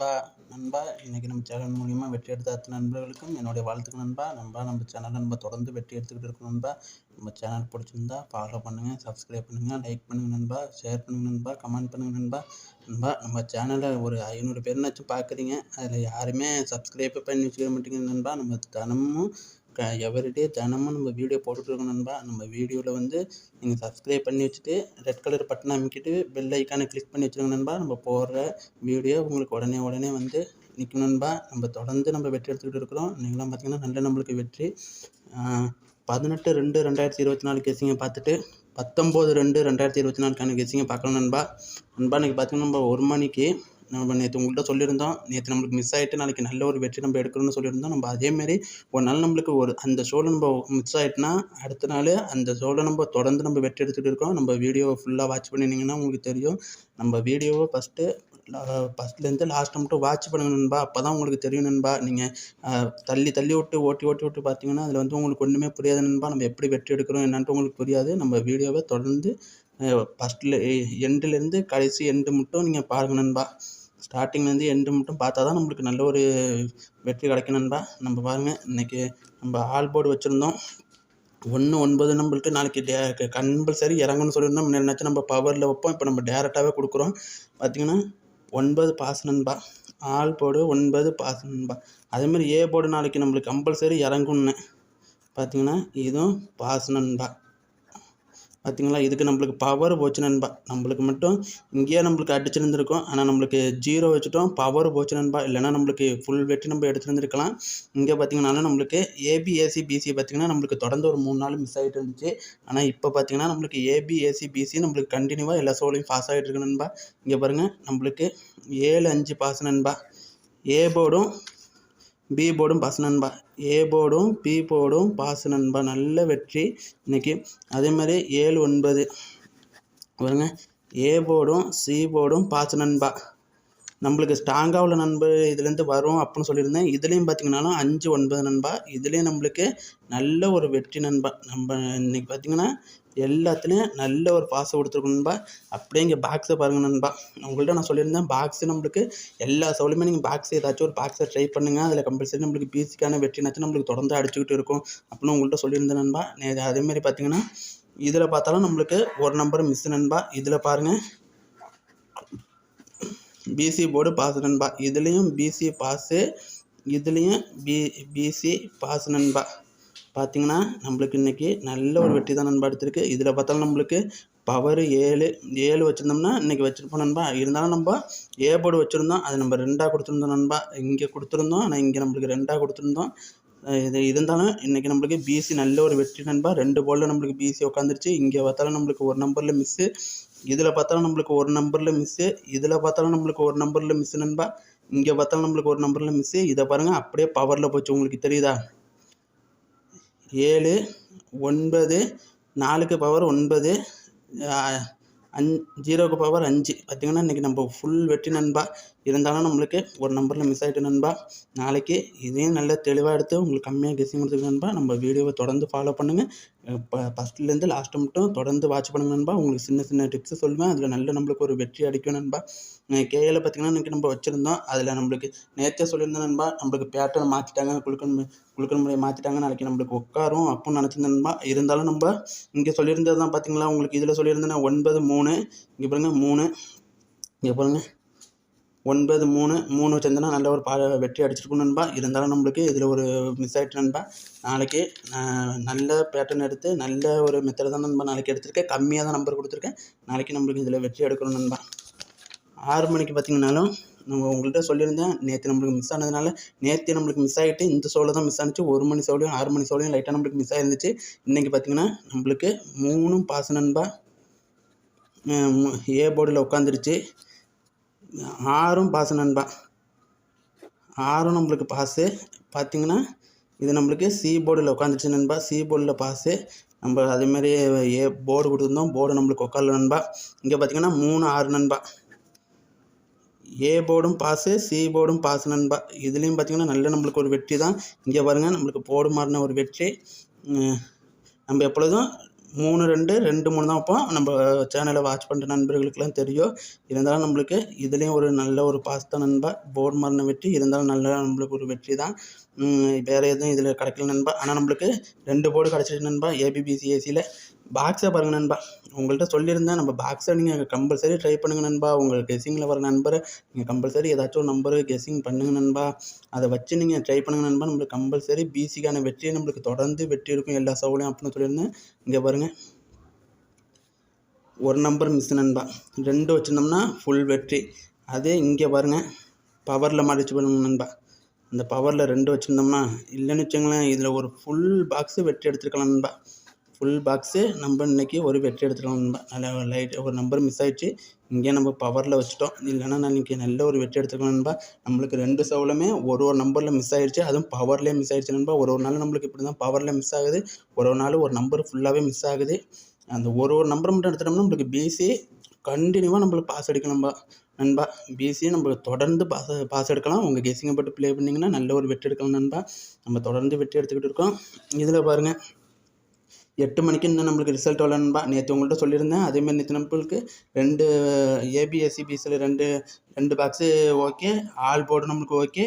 நண்பா நண்பா இன்றைக்கி நம்ம சேனல் மூலிமா வெற்றி எடுத்த அத்தனை நண்பர்களுக்கும் என்னுடைய வாழ்த்துக்கு நண்பா. நண்பா நம்ம சேனல் நம்ம தொடர்ந்து வெற்றி எடுத்துக்கிட்டு இருக்கோம் நண்பா. நம்ம சேனல் பிடிச்சிருந்தா ஃபாலோ பண்ணுங்கள் சப்ஸ்கிரைப் பண்ணுங்கள் லைக் பண்ணுங்கள் நண்பா. ஷேர் பண்ணுங்கள் நண்பா. கமெண்ட் பண்ணுங்கள் நண்பா. நண்பா நம்ம சேனலை ஒரு ஐநூறு பேர்னாச்சும் பார்க்குறீங்க அதில் யாருமே சப்ஸ்கிரைப் பண்ணி வச்சுக்க மாட்டேங்க நண்பா. நம்ம தினமும் எவரிடே தினமும் நம்ம வீடியோ போட்டுட்ருக்கோம் நண்பா. நம்ம வீடியோவில் வந்து நீங்கள் சப்ஸ்கிரைப் பண்ணி வச்சுட்டு ரெட் கலர் பட்டன் அமைக்கிட்டு பெல் ஐக்கானை கிளிக் பண்ணி வச்சுருங்க நண்பா. நம்ம போடுற வீடியோ உங்களுக்கு உடனே உடனே வந்து நிற்கும் நண்பா. நம்ம தொடர்ந்து நம்ம வெற்றி எடுத்துக்கிட்டு இருக்கிறோம். நீங்களாம் பார்த்தீங்கன்னா நல்ல நம்மளுக்கு வெற்றி. பதினெட்டு ரெண்டு ரெண்டாயிரத்தி இருபத்தி நாலு கேசிங்க பார்த்துட்டு பத்தொம்போது ரெண்டு ரெண்டாயிரத்தி இருபத்தி நாலுக்கான கேசிங்க பார்க்கலாம் நண்பா. நண்பா இன்றைக்கி பார்த்தீங்கன்னா நம்ம ஒரு மணிக்கு நம்ம நேற்று உங்கள்கிட்ட சொல்லியிருந்தோம். நேற்று நம்மளுக்கு மிஸ் ஆகிட்டு நாளைக்கு நல்ல ஒரு வெற்றி நம்ம எடுக்கணும்னு சொல்லியிருந்தோம். நம்ம அதேமாரி ஒரு நாள் நம்மளுக்கு ஒரு அந்த ஷோவில் நம்ம மிஸ் ஆகிட்டுனா அடுத்த நாள் அந்த ஷோவில் நம்ம தொடர்ந்து நம்ம வெற்றி எடுத்துகிட்டு இருக்கோம். நம்ம வீடியோவை ஃபுல்லாக வாட்ச் பண்ணினீங்கன்னா உங்களுக்கு தெரியும். நம்ம வீடியோவை ஃபஸ்ட்டு ஃபஸ்ட்லேருந்து லாஸ்ட் மட்டும் வாட்ச் பண்ணுங்க நண்பா. அப்போ தான் உங்களுக்கு தெரியும் நண்பா. நீங்கள் தள்ளி தள்ளி விட்டு ஓட்டி ஓட்டி விட்டு பார்த்தீங்கன்னா அதில் வந்து உங்களுக்கு ஒன்றுமே புரியாது நண்பா. நம்ம எப்படி வெற்றி எடுக்கிறோம் என்னன்ட்டு உங்களுக்கு புரியாது. நம்ம வீடியோவை தொடர்ந்து ஃபஸ்ட்டில் எண்டுலேருந்து கடைசி எண்டு மட்டும் நீங்கள் பாருங்கள் நண்பா. ஸ்டார்டிங்லேருந்து எண்டு மட்டும் பார்த்தா தான் நம்மளுக்கு நல்ல ஒரு வெற்றி கிடைக்கும் நண்பா. நம்ம பாருங்கள் இன்றைக்கி நம்ம ஆல் போர்டு வச்சுருந்தோம். ஒன்று ஒன்பது நம்மளுக்கு நாளைக்கு டே கம்பல்சரி இறங்கணும்னு சொல்லியிருந்தோம். முன்னாடி நம்ம பவரில் வைப்போம். இப்போ நம்ம டேரெக்டாகவே கொடுக்குறோம். பார்த்திங்கன்னா ஒன்பது பாஸ் நண்பா. ஆல் போர்டு ஒன்பது பாஸ் நண்பா. அதேமாதிரி ஏ போர்டு நாளைக்கு நம்மளுக்கு கம்பல்சரி இறங்கணுன்னு பார்த்திங்கன்னா இதுவும் பாஸ் நண்பா. பார்த்தீங்களா இதுக்கு நம்மளுக்கு பவர் போச்சு நண்பா. நம்மளுக்கு மட்டும் இங்கேயே நம்மளுக்கு அடிச்சிருந்துருக்கோம். ஆனால் நம்மளுக்கு ஜீரோ வச்சுட்டோம். பவர் போச்சு நண்பா. இல்லைனா நம்மளுக்கு ஃபுல் வெட்டி நம்ம எடுத்துருந்துருக்கலாம். இங்கே பார்த்தீங்கன்னாலும் நம்மளுக்கு ஏபிஏசி பிசி பார்த்திங்கன்னா நம்மளுக்கு தொடர்ந்து ஒரு மூணு நாள் மிஸ் ஆகிட்டு இருந்துச்சு. ஆனால் இப்போ பார்த்தீங்கன்னா நம்மளுக்கு ஏபிஏசி பிசி நம்மளுக்கு கண்டினியூவாக எல்லா சோலையும் பாஸ் ஆகிட்டு இருக்கு நண்பா. இங்கே பாருங்கள் நம்மளுக்கு ஏழு அஞ்சு பாஸ் நண்பா. ஏ போர்டும் பி போர்டும் பாஸ் நண்பா. ஏ போர்டும் பி போர்டும் பாஸ் நண்பா. நல்ல வெற்றி இன்றைக்கி அதே மாதிரி ஏழு ஒன்பது. பாருங்க. ஏ போர்டும் சி போர்டும் பாஸ் நண்பா. நம்மளுக்கு ஸ்ட்ராங்காக உள்ள நண்பர் இதுலேருந்து வரும் அப்படின்னு சொல்லியிருந்தேன். இதுலேயும் பார்த்தீங்கன்னாலும் அஞ்சு ஒன்பது நண்பா. இதுலேயும் நம்மளுக்கு நல்ல ஒரு வெற்றி நண்பா. நம்ம இன்றைக்கி பார்த்திங்கன்னா எல்லாத்துலேயும் நல்ல ஒரு பாசை கொடுத்துருக்கணும் நண்பா. அப்படியே இங்கே பாக்ஸை பாருங்கள் நண்பா. உங்கள்கிட்ட நான் சொல்லியிருந்தேன் பாக்ஸு நம்மளுக்கு எல்லா சவுலுமே நீங்கள் பாக்ஸ் ஏதாச்சும் ஒரு பாக்ஸை ட்ரை பண்ணுங்கள் அதில் கம்பல்சரி நம்மளுக்கு பிசிக்கான வெற்றினாச்சும் நம்மளுக்கு தொடர்ந்து அடிச்சுக்கிட்டு இருக்கும் அப்படின்னு உங்கள்கிட்ட சொல்லியிருந்தேன் நண்பா. அதேமாரி பார்த்தீங்கன்னா இதில் பார்த்தாலும் நம்மளுக்கு ஒரு நம்பர் மிஸ் நண்பா. இதில் பாருங்கள் பிசி போர்டு பாஸ் நண்பா. இதுலேயும் பிசி பாஸு இதுலேயும் பி பிசி பாஸ் நண்பா. பார்த்தீங்கன்னா நம்மளுக்கு இன்றைக்கி நல்ல ஒரு வெற்றி தான் நண்பா எடுத்திருக்கு. இதில் பார்த்தாலும் நம்மளுக்கு பவர் ஏழு ஏழு வச்சுருந்தோம்னா இன்றைக்கி வச்சுருப்போம் நண்பா. இருந்தாலும் நம்ம ஏ போர்டு வச்சுருந்தோம். அது நம்ம ரெண்டாக கொடுத்துருந்தோம் நண்பா. இங்கே கொடுத்துருந்தோம். ஆனால் இங்கே நம்மளுக்கு ரெண்டாக கொடுத்துருந்தோம். இது இருந்தாலும் இன்றைக்கி நம்மளுக்கு பிசி நல்ல ஒரு வெற்றி நண்பா. ரெண்டு போலில் நம்மளுக்கு பிசி உட்காந்துருச்சு இங்கே பார்த்தாலும் நம்மளுக்கு ஒரு நம்பரில் மிஸ்ஸு இதில் பார்த்தாலும் நம்மளுக்கு ஒரு நம்பரில் மிஸ்ஸு இதில் பார்த்தாலும் நம்மளுக்கு ஒரு நம்பரில் மிஸ்ஸு நண்பா. இங்கே பார்த்தாலும் நம்மளுக்கு ஒரு நம்பரில் மிஸ்ஸு இதை பாருங்கள் அப்படியே பவரில் போச்சு. உங்களுக்கு தெரியுதா? ஏழு ஒன்பது நாலுக்கு பவர் ஒன்பது அஞ் ஜீரோக்கு பவர் அஞ்சு. பார்த்திங்கன்னா இன்றைக்கி நம்ம ஃபுல் வெற்றி நண்பா. இருந்தாலும் நம்மளுக்கு ஒரு நம்பரில் மிஸ் ஆகிட்டு நண்பா நாளைக்கு இதையும் நல்ல தெளிவாக எடுத்து உங்களுக்கு கம்மியாக கெஸிங் கொடுத்துருக்கு நண்பா. நம்ம வீடியோவை தொடர்ந்து ஃபாலோ பண்ணுங்கள் இப்போ ஃபஸ்ட்லேருந்து லாஸ்ட்டு மட்டும் தொடர்ந்து வாட்ச் பண்ணுங்க நண்பா. உங்களுக்கு சின்ன சின்ன டிப்ஸு சொல்லுவேன். அதில் நல்ல நம்மளுக்கு ஒரு வெற்றி அடிக்கும் நண்பா. கேஏல பார்த்திங்கன்னா இன்றைக்கி நம்ம வச்சுருந்தோம். அதில் நம்மளுக்கு நேற்றே சொல்லியிருந்தோம் நண்பா நம்மளுக்கு பேட்டர்ன் மாற்றிட்டாங்க குழுக்கன் குழுக்கன் முறையை மாற்றிட்டாங்க நாளைக்கு நம்மளுக்கு உட்காரும் அப்படின்னு நினச்சிருந்தேன் நண்பா. இருந்தாலும் நம்ம இங்கே சொல்லியிருந்தது தான் பார்த்தீங்களா உங்களுக்கு இதில் சொல்லியிருந்தேன் ஒன்பது மூணு. இங்கே பாருங்கள் மூணு. இங்கே பாருங்கள் ஒன்பது மூணு மூணு வச்சிருந்தேன்னா நல்ல ஒரு பா வெற்றி அடிச்சிருக்கும் நண்பா. இருந்தாலும் நம்மளுக்கு இதில் ஒரு மிஸ் ஆகிட்டு நண்பா. நாளைக்கு நல்ல பேட்டர்ன் எடுத்து நல்ல ஒரு மெத்தட் தான் நண்பா நாளைக்கு எடுத்திருக்கேன். கம்மியாக தான் நம்பர் கொடுத்துருக்கேன். நாளைக்கு நம்மளுக்கு இதில் வெற்றி எடுக்கணும் நண்பா. ஆறு மணிக்கு பார்த்தீங்கன்னாலும் நம்ம உங்கள்கிட்ட சொல்லியிருந்தேன். நேற்று நம்மளுக்கு மிஸ் ஆனதுனால நேற்று நம்மளுக்கு மிஸ் ஆகிட்டு இந்த சோலில் தான் மிஸ் ஆனிச்சு. ஒரு மணி சோலையும் ஆறு மணி சோலையும் லைட்டாக நம்மளுக்கு மிஸ் ஆயிருந்துச்சு. இன்றைக்கி பார்த்திங்கன்னா நம்மளுக்கு மூணும் பாச நண்பா. ஏ போர்டில் உட்காந்துருச்சு ஆறும் பாசு நண்பா. ஆறும் நம்மளுக்கு பாஸு பார்த்திங்கன்னா இது நம்மளுக்கு சி போர்டில் உட்காந்துருச்சு நண்பா. சி போர்டில் பாஸு நம்ம அதேமாதிரி ஏ போர்டு கொடுத்துருந்தோம். போர்டு நம்மளுக்கு உட்காரல நண்பா. இங்கே பார்த்திங்கன்னா மூணு ஆறு நண்பா. ஏ போர்டும் பாஸு சி போர்டும் பாஸ் நண்பா. இதுலேயும் பார்த்திங்கன்னா நல்ல நம்மளுக்கு ஒரு வெற்றி தான். இங்கே பாருங்கள் நம்மளுக்கு போர்டு மாறின ஒரு வெற்றி. நம்ம எப்பொழுதும் மூணு ரெண்டு ரெண்டு மூணு தான் வைப்போம். நம்ம சேனலை வாட்ச் பண்ணுற நண்பர்களுக்கெல்லாம் தெரியும். இருந்தாலும் நம்மளுக்கு இதுலேயும் ஒரு நல்ல ஒரு பாஸ் தான் நண்பா போர் மரண வெற்றி இருந்தாலும் நல்ல நம்மளுக்கு ஒரு வெற்றி தான் வேறு எதுவும் இதில் கிடைக்கல நண்பா. ஆனால் நம்மளுக்கு ரெண்டு போர்டு கிடச்சிருக்கு நண்பா ஏபிபிசி ஏசியில் பாக்ஸை பாருங்கள் நண்பா. உங்கள்கிட்ட சொல்லியிருந்தேன் நம்ம பாக்ஸை நீங்கள் கம்பல்சரி ட்ரை பண்ணுங்கள் நண்பா. உங்கள் கெஸ்ஸிங்கில் வர நண்பரை நீங்கள் கம்பல்சரி ஏதாச்சும் ஒரு நம்பரு கெஸ்ஸிங் பண்ணுங்கள் நண்பா. அதை வச்சு நீங்கள் ட்ரை பண்ணுங்கள் நண்பா. நம்மளுக்கு கம்பல்சரி பிசிக்கான வெற்றியை நம்மளுக்கு தொடர்ந்து வெற்றி இருக்கும் எல்லா சவுலையும் அப்படின்னு சொல்லியிருந்தேன். இங்கே பாருங்கள் ஒரு நம்பர் மிஸ் நண்பா. ரெண்டு வச்சுருந்தோம்னா ஃபுல் வெற்றி. அதே இங்கே பாருங்கள் பவரில் மாறிச்சு பாருங்க நண்பா. அந்த பவரில் ரெண்டு வச்சுருந்தோம்னா இல்லைன்னு வச்சுங்களேன் இதில் ஒரு ஃபுல் பாக்ஸு வெற்றி எடுத்துருக்கலாம் நண்பா. ஃபுல் பாக்ஸு நம்ம இன்றைக்கி ஒரு வெற்றி எடுத்துக்கலாம் நண்பா. நல்ல லைட் ஒரு நம்பர் மிஸ் ஆகிடுச்சு இங்கே நம்ம பவரில் வச்சுட்டோம். இல்லைன்னா நான் இன்றைக்கி நல்ல ஒரு வெற்றி எடுத்துக்கலாம் நண்பா. நம்மளுக்கு ரெண்டு சவுலுமே ஒரு ஒரு நம்பரில் மிஸ் ஆகிடுச்சு அதுவும் பவர்லேயே மிஸ் ஆகிடுச்சு நண்பா. ஒரு ஒரு நாள் நம்மளுக்கு இப்படி தான் பவரில் மிஸ் ஆகுது. ஒரு ஒரு நாள் ஒரு நம்பர் ஃபுல்லாகவே மிஸ் ஆகுது. அந்த ஒரு ஒரு நம்பர் மட்டும் எடுத்துட்டோம்னா நம்மளுக்கு பிசி கண்டினியூவாக நம்மளுக்கு பாஸ் அடிக்கலாம்பா நண்பா பிசியை நம்ம தொடர்ந்து பாஸ் பாஸ் எடுக்கலாம். உங்கள் கெஸிங்கை போட்டு ப்ளே பண்ணிங்கன்னா நல்ல ஒரு வெற்றி எடுக்கலாம் நண்பா. நம்ம தொடர்ந்து வெற்றி எடுத்துக்கிட்டு இருக்கோம். இதில் பாருங்கள் எட்டு மணிக்கு இன்னும் நம்மளுக்கு ரிசல்ட் வரலன்பா நண்பா. நேற்று உங்கள்கிட்ட சொல்லியிருந்தேன். அதேமாதிரி நேற்று நம்மளுக்கு ரெண்டு ஏபிஎஸ்சி பிஎஸ்சியில் ரெண்டு ரெண்டு பாக்ஸு ஓகே. ஆல் போர்டு நம்மளுக்கு ஓகே.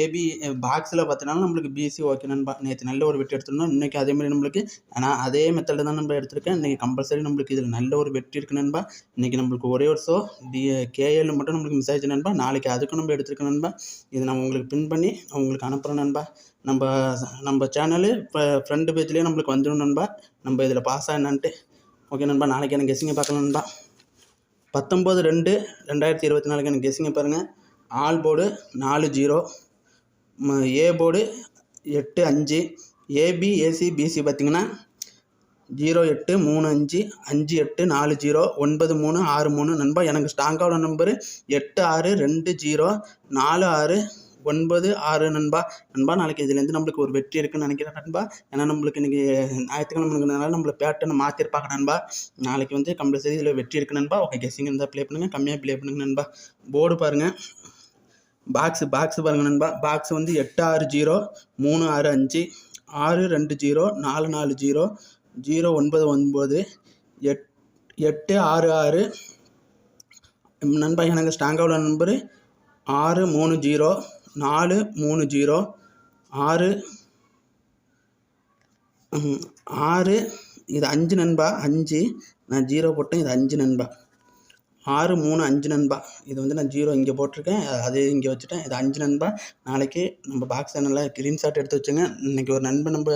ஏபி பாக்ஸில் பார்த்தீங்கன்னா நம்மளுக்கு பிசி ஓகே நண்பா நேற்று நல்ல ஒரு வெற்றி எடுத்துருந்தோம். இன்றைக்கி அதேமாதிரி நம்மளுக்கு ஆனால் அதே மெத்தடில் தான் நம்ம எடுத்திருக்கேன். இன்றைக்கி கம்பல்சரி நம்மளுக்கு இதில் நல்ல ஒரு வெற்றி இருக்குது நண்பா. இன்றைக்கி நம்மளுக்கு ஒரே ஒரு ஷோ டி கேஎல் மட்டும் நம்மளுக்கு மிஸ் ஆயிடுச்சு நண்பா. நாளைக்கு அதுக்கும் நம்ம எடுத்துருக்கோம் நண்பா. இதை நான் உங்களுக்கு பின் பண்ணி உங்களுக்கு அனுப்புகிறேன் நண்பா. நம்ம நம்ம சேனலு இப்போ ஃப்ரெண்டு பேஜ்லேயே நம்மளுக்கு வந்துடும் நண்பா. நம்ம இதில் பாஸ் ஆனான்ட்டு ஓகே நண்பா நாளைக்கு எனக்கு கெஸிங்க பார்க்கலாம் நண்பா. பத்தொம்போது ரெண்டு ரெண்டாயிரத்தி இருபத்தி நாலுக்கு எனக்கு கெஸிங்க பாருங்கள் ஆல் போர்டு நாலு ஜீரோ. ஏ போர்டு எட்டு அஞ்சு. ஏபி ஏசி பிசி பார்த்திங்கன்னா ஜீரோ எட்டு மூணு அஞ்சு அஞ்சு எட்டு நாலு ஜீரோ ஒன்பது மூணு ஆறு மூணு. நண்பா எனக்கு ஸ்ட்ராங்கான நம்பரு எட்டு ஆறு ரெண்டு ஜீரோ நாலு ஆறு ஒன்பது ஆறு நண்பா. நண்பா நாளைக்கு இதுலேருந்து நம்மளுக்கு ஒரு வெற்றி இருக்குன்னு நினைக்கிறேன் நண்பா. ஏன்னா நம்மளுக்கு இன்றைக்கி ஞாயிற்றுக்கிழமைனால நம்மளை பேட்டர்னை மாற்றிருப்பாங்க நண்பா. நாளைக்கு வந்து கம்பல்சரி இதில் வெற்றி இருக்கு நண்பா. ஓகே கெஸிங் இருந்தால் ப்ளே பண்ணுங்கள் கம்மியாக ப்ளே பண்ணுங்கள் நண்பா. போர்டு பாருங்கள் பாக்ஸு பாக்ஸு பாருங்கள் நண்பா. பாக்ஸ் வந்து எட்டு ஆறு ஜீரோ மூணு ஆறு அஞ்சு ஆறு ரெண்டு ஜீரோ நாலு நாலு ஜீரோ ஜீரோ ஒன்பது ஒன்பது எட் எட்டு ஆறு ஆறு. நண்பா எனக்கு ஸ்ட்ராங்காக நம்பரு ஆறு மூணு ஜீரோ நாலு மூணு ஜீரோ ஆறு ஆறு இது அஞ்சு நண்பா அஞ்சு. நான் ஜீரோ போட்டேன் இது அஞ்சு நண்பா. ஆறு மூணு அஞ்சு நண்பா. இது வந்து நான் ஜீரோ இங்கே போட்டிருக்கேன். அது இங்கே வச்சுட்டேன். இது அஞ்சு நண்பா. நாளைக்கு நம்ம பாக்ஸ் சேனலில் ஸ்க்ரீன்ஷாட் எடுத்து வச்சுங்க. இன்றைக்கி ஒரு நண்பன் நம்ம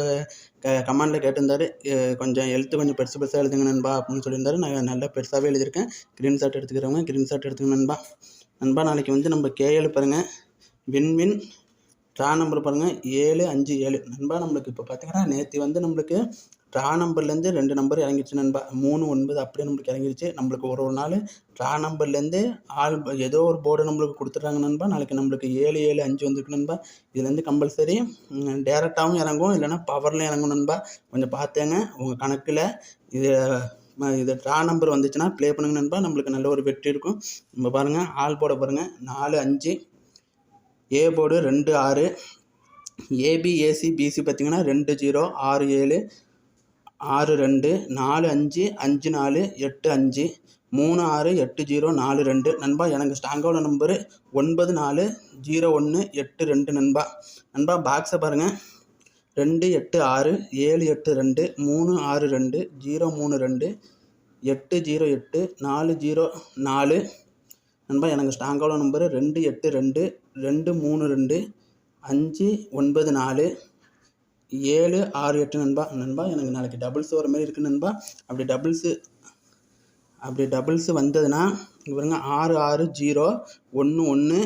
க கமாண்டில் கேட்டிருந்தாரு. கொஞ்சம் எழுத்து கொஞ்சம் பெருசு பெருசாக எழுதுங்க நண்பா அப்படின்னு சொல்லியிருந்தாரு. நான் நல்லா பெருசாகவே எழுதியிருக்கேன். ஸ்க்ரீன்ஷாட் எடுத்துக்கிறவங்க ஸ்க்ரீன்ஷாட் எடுத்துங்க நண்பா. நண்பா நாளைக்கு வந்து நம்ம கேஎல் பாருங்கள் வின்வின் ட்ரா நம்பர் பாருங்கள் ஏழு அஞ்சு ஏழு. நண்பா நம்மளுக்கு இப்போ பார்த்தீங்கன்னா நேற்று வந்து நம்மளுக்கு ட்ரா நம்பர்லேருந்து ரெண்டு நம்பர் இறங்கிடுச்சு நண்பா. மூணு ஒன்பது அப்படியே நம்மளுக்கு இறங்கிடுச்சு நம்மளுக்கு ஒரு ஒரு நாள் ட்ரா நம்பர்லேருந்து ஆள் ஏதோ ஒரு போர்டு நம்மளுக்கு கொடுத்துட்றாங்க நண்பா. நாளைக்கு நம்மளுக்கு ஏழு ஏழு அஞ்சு வந்துருக்கு நண்பா. இதுலேருந்து கம்பல்சரி டேரெக்டாகவும் இறங்கும். இல்லைனா பவர்லையும் இறங்கும் நண்பா. கொஞ்சம் பார்த்தேங்க உங்கள் கணக்கில் இது இது ட்ரா நம்பர் வந்துச்சுன்னா ப்ளே பண்ணுங்க நண்பா. நம்மளுக்கு நல்ல ஒரு வெற்றி இருக்கும். நம்ம பாருங்கள் ஆள் போட பாருங்கள் நாலு அஞ்சு ஏ போர்டு ரெண்டு ஆறு ஏபிஏசி பிசி பார்த்திங்கன்னா ரெண்டு ஜீரோ ஆறு ஏழு ஆறு ரெண்டு நாலு அஞ்சு அஞ்சு நாலு எட்டு அஞ்சு மூணு ஆறு எட்டு ஜீரோ நாலு ரெண்டு. நண்பா எனக்கு ஸ்டாங்கோட நம்பரு ஒன்பது நாலு ஜீரோ ஒன்று எட்டு ரெண்டு நண்பா. நண்பா பாக்ஸை பாருங்கள் ரெண்டு எட்டு ஆறு ஏழு எட்டு ரெண்டு மூணு ஆறு ரெண்டு ஜீரோ மூணு ரெண்டு எட்டு ஜீரோ எட்டு நாலு ஜீரோ நாலு. நண்பா எனக்கு ஸ்டாங்கோட நம்பரு ரெண்டு எட்டு ரெண்டு ரெண்டு மூணு ரெண்டு அஞ்சு ஒன்பது நாலு ஏழு ஆறு எட்டு நண்பா நண்பா எனக்கு நாளைக்கு டபுள்ஸ் வர மாதிரி இருக்குது நண்பா. அப்படி டபுள்ஸு அப்படி டபுள்ஸு வந்ததுன்னா இவருங்க ஆறு ஆறு ஜீரோ ஒன்று ஒன்று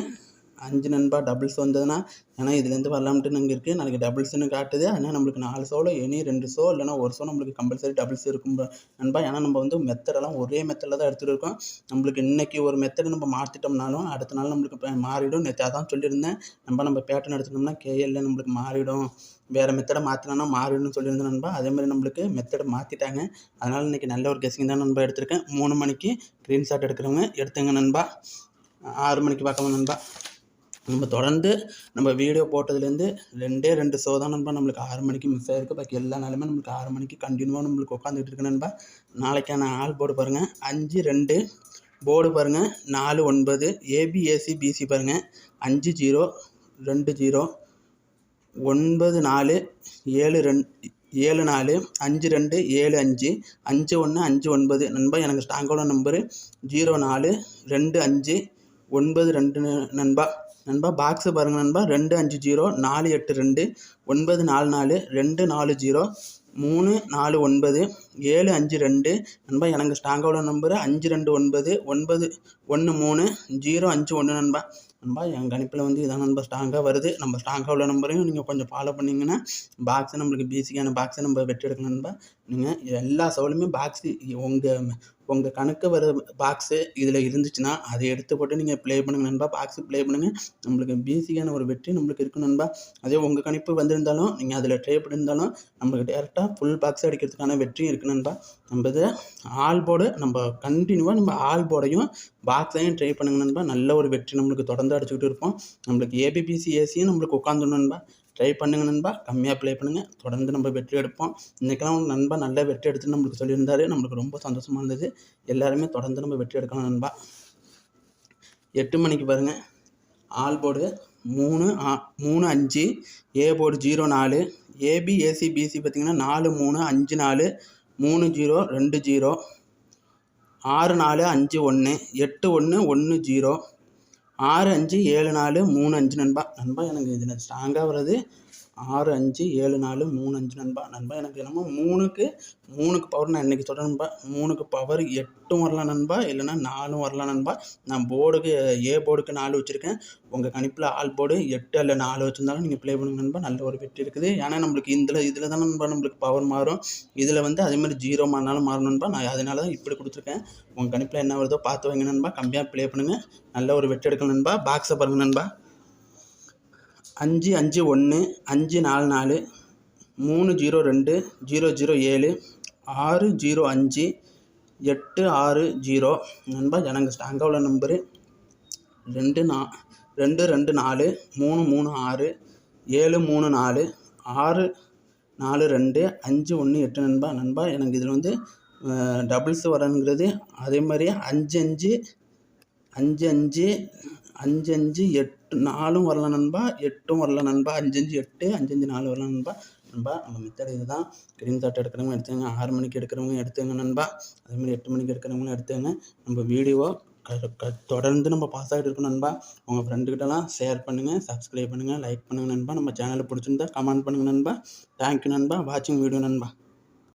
அஞ்சு நண்பா டபுள்ஸ் வந்ததுன்னா ஏன்னா இதுலேருந்து வரலாம்ட்டு நாங்கள் இருக்குது நாளைக்கு டபுள்ஸ்னு காட்டுது. ஆனால் நம்மளுக்கு நாலு ஷோவில் எனி ரெண்டு ஷோ இல்லைனா ஒரு ஷோ நம்மளுக்கு கம்பல்சரி டபுள்ஸ் இருக்கும் நண்பா. ஏன்னா நம்ம வந்து மெத்தடெல்லாம் ஒரே மெத்தடில் தான் எடுத்துகிட்டு இருக்கோம். நம்மளுக்கு இன்றைக்கி ஒரு மெத்தடு நம்ம மாற்றிட்டோம்னாலும் அடுத்த நாள் நம்மளுக்கு மாறிடும். நேற்று அதான் சொல்லியிருந்தேன். நம்ம நம்ம பேட்டர்ன் எடுத்துட்டோம்னா கேஎல்ல நம்மளுக்கு மாறிடும். வேறு மெத்தடை மாற்றினா மாறிடும்னு சொல்லியிருந்தேன் நண்பா. அதேமாதிரி நம்மளுக்கு மெத்தடை மாற்றிட்டாங்க அதனால் இன்றைக்கி நல்ல ஒரு கெஸிங் தான் நண்பா எடுத்திருக்கேன். மூணு மணிக்கு க்ரீன் ஷாட் எடுக்கிறவங்க எடுத்துங்க நண்பா. ஆறு மணிக்கு பார்க்கலாம் நண்பா? நம்ம தொடர்ந்து நம்ம வீடியோ போட்டதுலேருந்து ரெண்டே ரெண்டு ஷோ தான் நண்பா நம்மளுக்கு ஆறு மணிக்கு மிஸ் ஆகிருக்கு பாக்கி எல்லா நாளுமே நம்மளுக்கு ஆறு மணிக்கு கண்டினியூவாக நம்மளுக்கு உட்காந்துட்டு இருக்கு நண்பா. நாளைக்கான ஆள் போர்டு பாருங்கள் அஞ்சு ரெண்டு போர்டு பாருங்கள் நாலு ஒன்பது ஏபிஏசி பிசி பாருங்கள் அஞ்சு ஜீரோ ரெண்டு ஜீரோ ஒன்பது நாலு ஏழு ரெண்டு ஏழு நாலு அஞ்சு ரெண்டு ஏழு அஞ்சு அஞ்சு ஒன்று அஞ்சு ஒன்பது. நண்பா எனக்கு ஸ்ட்ராங்கோட நம்பரு ஜீரோ நாலு ரெண்டு அஞ்சு ஒன்பது ரெண்டு நண்பா. நண்பா பாக்ஸு பாருங்கள் நண்பா. ரெண்டு அஞ்சு ஜீரோ நாலு எட்டு ரெண்டு ஒன்பது நாலு நாலு ரெண்டு நாலு ஜீரோ மூணு நாலு ஒன்பது ஏழு அஞ்சு ரெண்டு. நண்பா எனக்கு ஸ்ட்ராங்கோட நம்பரு அஞ்சு ரெண்டு ஒன்பது ஒன்பது ஒன்று மூணு ஜீரோ அஞ்சு ஒன்று நண்பா. நண்பா என் கணிப்பில் வந்து இதான் நண்பா ஸ்ட்ராங்காக வருது. நம்ம ஸ்ட்ராங்காக உள்ள நம்பரையும் நீங்கள் கொஞ்சம் ஃபாலோ பண்ணிங்கன்னா பாக்ஸை நம்மளுக்கு பேசிக்கான பாக்ஸை நம்ம வெற்றி எடுக்கணும் நண்பா. நீங்கள் எல்லா சவாலுமே பாக்ஸு உங்கள் உங்கள் கணக்கு வர பாக்ஸு இதில் இருந்துச்சுன்னா அதை எடுத்து போட்டு நீங்கள் ப்ளே பண்ணுங்க நண்பா. பாக்ஸு ப்ளே பண்ணுங்கள் நம்மளுக்கு பேசிக்கான ஒரு வெற்றி நம்மளுக்கு இருக்கும் நண்பா. அதே உங்கள் கணிப்பு வந்திருந்தாலும் நீங்கள் அதில் ட்ரை பண்ணியிருந்தாலும் நம்மளுக்கு டேரெக்டாக ஃபுல் பாக்ஸ் அடிக்கிறதுக்கான வெற்றியும் இருக்கு நண்பா. நம்ம இதில் ஆல் போர்டு நம்ம கண்டினியூவாக நம்ம ஆல் போர்டையும் பாக்ஸையும் ட்ரை பண்ணுங்க நண்பா. நல்ல ஒரு வெற்றி நம்மளுக்கு தொடர்ந்து அடிச்சுக்கிட்டு இருப்போம். நம்மளுக்கு ஏபிபிசி ஏசியும் நம்மளுக்கு உட்காந்துடணும் நண்பா. ட்ரை பண்ணுங்கள் நண்பா. கம்மியாக ப்ளே பண்ணுங்கள் தொடர்ந்து நம்ம வெற்றி எடுப்போம். இன்றைக்கெல்லாம் உங்கள் நண்பா நல்ல வெற்றி எடுத்துன்னு நம்மளுக்கு சொல்லியிருந்தாரு. நம்மளுக்கு ரொம்ப சந்தோஷமாக இருந்தது. எல்லாருமே தொடர்ந்து நம்ம வெற்றி எடுக்கணும் நண்பா. எட்டு மணிக்கு பாருங்கள் ஆல் போர்டு மூணு ஆ- மூணு அஞ்சு ஏ போர்டு ஜீரோ நாலு ஏபி ஏசி பிசி பார்த்தீங்கன்னா நாலு மூணு அஞ்சு நாலு மூணு ஜீரோ ரெண்டு ஜீரோ ஆறு நாலு அஞ்சு ஒன்று எட்டு ஒன்று ஒன்று ஜீரோ ஆறு அஞ்சு ஏழு நாலு மூணு அஞ்சு நண்பா. நண்பா எனக்கு இதில் ஸ்ட்ராங்காக வர்றது ஆறு அஞ்சு ஏழு நாலு மூணு அஞ்சு நண்பா நண்பா எனக்கு என்னமோ மூணுக்கு மூணுக்கு பவர் நான் இன்றைக்கி சொல்கிறேன் நண்பா? மூணுக்கு பவர் எட்டும் வரலாம் நண்பா இல்லைன்னா நாலும் வரலாம் நண்பா. நான் போர்டுக்கு ஏ போர்டுக்கு நாலு வச்சுருக்கேன். உங்கள் கணிப்பில் ஆல் போர்டு எட்டு அல்ல நாலு வச்சுருந்தாலும் நீங்கள் ப்ளே பண்ணுங்க நண்பா நல்ல ஒரு வெற்றி இருக்குது. ஏன்னா நம்மளுக்கு இதில் இதில் தான் நண்பா நம்மளுக்கு பவர் மாறும். இதில் வந்து அதேமாதிரி ஜீரோ மாறினாலும் மாறும் நண்பா. நான் அதனால தான் இப்படி கொடுத்துருக்கேன். உங்கள் கணிப்பில் என்ன வருதோ பார்த்து வைங்க நண்பா. கம்மியாக ப்ளே பண்ணுங்கள் நல்ல ஒரு வெற்றி எடுக்கணும் நண்பா. பாக்ஸை பாருங்கள் நண்பா. அஞ்சு அஞ்சு ஒன்று அஞ்சு நாலு நாலு மூணு ஜீரோ ரெண்டு ஜீரோ ஜீரோ ஏழு ஆறு ஜீரோ அஞ்சு எட்டு ஆறு ஜீரோ. நண்பா எனக்கு ஸ்ட்ராங்காக உள்ள நம்பரு ரெண்டு நா ரெண்டு ரெண்டு நாலு மூணு மூணு ஆறு ஏழு மூணு நாலு ஆறு நாலு ரெண்டு அஞ்சு ஒன்று எட்டு. நண்பா நண்பா எனக்கு இதில் வந்து டபுள்ஸ் வரணுங்கிறது அதே மாதிரி அஞ்சு அஞ்சு அஞ்சு அஞ்சு அஞ்சு அஞ்சு எட்டு நாலும் வரலாம் நண்பா. எட்டும் வரலாம் நண்பா. அஞ்சு அஞ்சு எட்டு அஞ்சு அஞ்சு நாலு வரலாம் நண்பா. நண்பா நம்ம மெத்தட் இதுதான் க்ரீன் தாட் எடுக்கிறவங்க எடுத்துங்க ஆறு மணிக்கு எடுக்கிறவங்க எடுத்துங்க நண்பா. அதேமாதிரி எட்டு மணிக்கு எடுக்கிறவங்களும் எடுத்துங்க நம்ம வீடியோ க தொடர்ந்து நம்ம பாஸ் ஆகிட்டு இருக்கோம் நண்பா. உங்கள் ஃப்ரெண்டுக்கிட்டலாம் ஷேர் பண்ணுங்கள் சப்ஸ்கிரைப் பண்ணுங்கள் லைக் பண்ணுங்கள் நண்பா. நம்ம சேனலை பிடிச்சிருந்தா கமெண்ட் பண்ணுங்கள் நண்பா. தேங்க்யூ நண்பா. வாட்சிங் வீடியோ நண்பா.